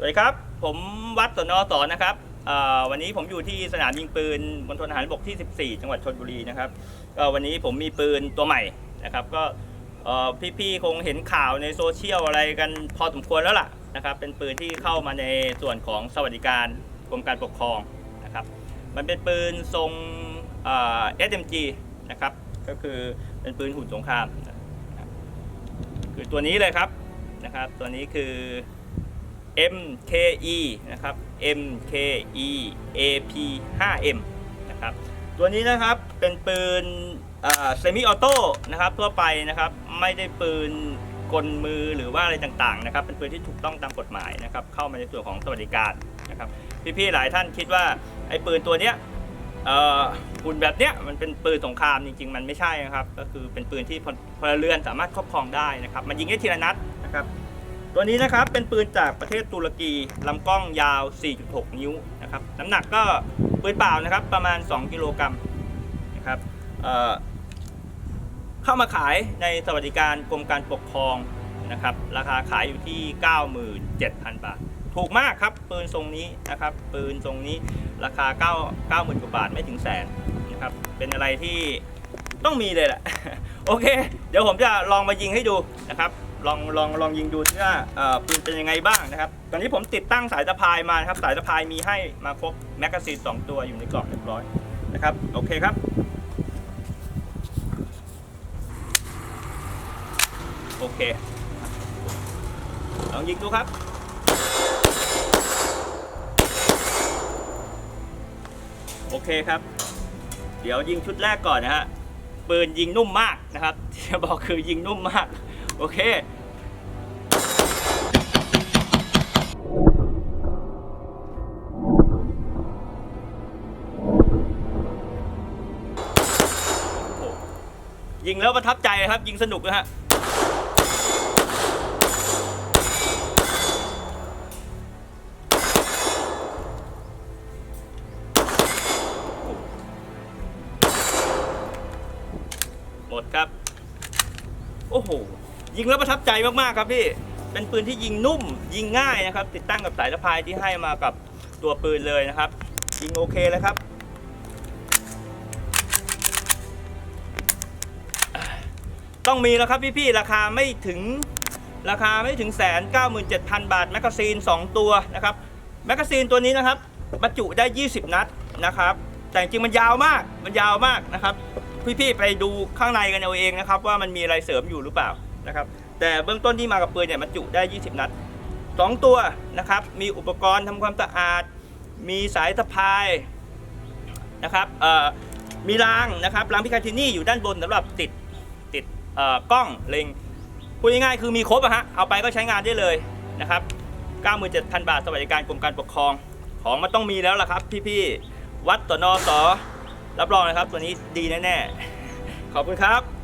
สวัสดีครับ ผมวัดสนอสอนนะครับวันนี้ผมอยู่ที่สนามยิงปืนบนทนทหารบกที่ 14 จังหวัดชนบุรีนะครับก็วันนี้ผมมีปืนตัวใหม่นะครับ ก็พี่ๆคงเห็นข่าวในโซเชียลอะไรกันพอสมควรแล้วล่ะนะครับ เป็นปืนที่เข้ามาในส่วนของสวัสดิการกรมการปกครองนะครับ มันเป็นปืนทรงเอ่อ SMG นะครับ ก็คือเป็นปืนหุ่นสงคราม คือตัวนี้เลยครับนะครับ ตัวนี้คือ MKE นะครับ MKE AP 5M นะครับ ตัวนี้นะครับเป็นปืนเซมิออโต้นะครับทั่วไปนะครับไม่ได้ปืนกลมือหรือว่าอะไรต่างๆนะครับเป็นปืนที่ถูกต้องตามกฎหมายนะครับเข้ามาในส่วนของสวัสดิการนะครับพี่ๆหลายท่านคิดว่าไอ้ปืนตัวเนี้ยหุ่นแบบเนี้ยมันเป็นปืนสงครามจริงๆ มันไม่ใช่นะครับ ก็คือเป็นปืนที่พลเรือนสามารถครอบครองได้นะครับ มันยิงได้ทีละนัดนะครับ ตัวนี้นะครับเป็นปืนจากประเทศตุรกีลำกล้องยาว 4.6 นิ้วนะครับน้ำหนักก็ปืนเปล่านะครับประมาณ 2 กิโลกรัมนะครับเเข้ามาขายในสวัสดิการกรมการปกครองนะครับราคาขายอยู่ที่ 97,000 บาท ถูกมากครับปืนทรงนี้นะครับปืนทรงนี้ราคา 9 90,000กว่าบาทไม่ถึงแสนนะครับเป็นอะไรที่ต้องมีเลยแหละโอเค เดี๋ยวผมจะลองมายิงให้ดูนะครับ ลองลองลองยิงดูที่ว่าเอ่อปืนเป็นยังไงบ้างนะครับ ตอนนี้ผมติดตั้งสายสะพายมานะครับ สายสะพายมีให้มาครบแมกกาซีน2ตัวอยู่ในกล่องเรียบร้อยนะครับ โอเคครับ โอเค ลองยิงดูครับโอเคครับ เดี๋ยวยิงชุดแรกก่อนนะฮะปืนยิงนุ่มมากนะครับที่จะบอกคือยิงนุ่มมาก โอเคโอ้ยิงแล้วประทับใจนะครับ ยิงสนุกนะฮะหมดครับ โอ้โห ยิงแล้วประทับใจมากๆครับพี่ เป็นปืนที่ยิงนุ่ม ยิงง่ายนะครับ ติดตั้งกับสายสะพายที่ให้มากับตัวปืนเลยนะครับ ยิงโอเคเลยครับ ต้องมีแล้วครับพี่ๆราคาไม่ถึงราคาไม่ถึงแสนเก้าหมื่นเจ็ดพันบาทแมกกาซีน 2 ตัวนะครับแมกกาซีนตัวนี้นะครับบรรจุได้ 20 นัดนะครับ แต่จริงมันยาวมากมันยาวมากนะครับ พี่ๆไปดูข้างในกันเอาเองนะครับ ว่ามันมีอะไรเสริมอยู่หรือเปล่า นะครับแต่เบื้องต้นที่มากับปืนเนี่ยบรรจุได้ 20 นัด 2 ตัวนะครับมีอุปกรณ์ทำความสะอาด มีสายสะพายนะครับมีรางนะครับรางพิคาทินี่อยู่ด้านบนสำหรับติดติดกล้องเล็งพูดง่ายๆคือมีครบอะฮะเอาไปก็ใช้งานได้เลยนะครับ97,000 บาทสวัสดิการกรมการปกครอง ของมันต้องมีแล้วล่ะครับ พี่ๆวัดต่อนอสอรับรองนะครับ ตัวนี้ดีแน่ๆขอบคุณครับ